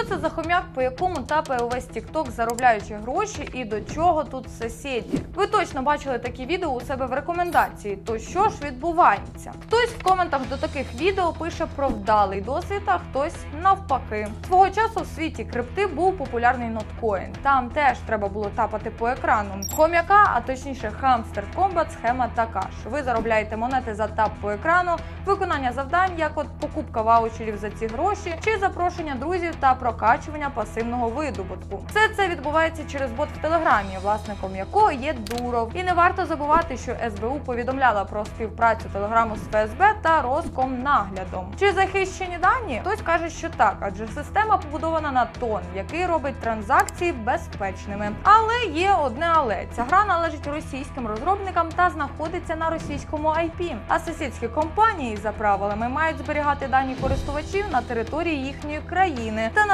Що це за хомяк, по якому тапає увесь TikTok, заробляючи гроші, і до чого тут сусіді? Ви точно бачили такі відео у себе в рекомендації. То що ж відбувається? Хтось в коментах до таких відео пише про вдалий досвід, а хтось навпаки. Свого часу в світі крипти був популярний ноткоін. Там теж треба було тапати по екрану. Хом'яка, а точніше хамстер комбат, схема така ж. Ви заробляєте монети за тап по екрану, виконання завдань, як от покупка ваучерів за ці гроші, чи запрошення друзів та прокачування пасивного видобутку. Все це відбувається через бот в телеграмі, власником якого є Дуров. І не варто забувати, що СБУ повідомляла про співпрацю телеграму з ФСБ та Роскомнаглядом. Чи захищені дані? Хтось каже, що так, адже система побудована на тон, який робить транзакції безпечними. Але є одне але ця гра належить російським розробникам та знаходиться на російському IP. А сусідські компанії за правилами мають зберігати дані користувачів на території їхньої країни та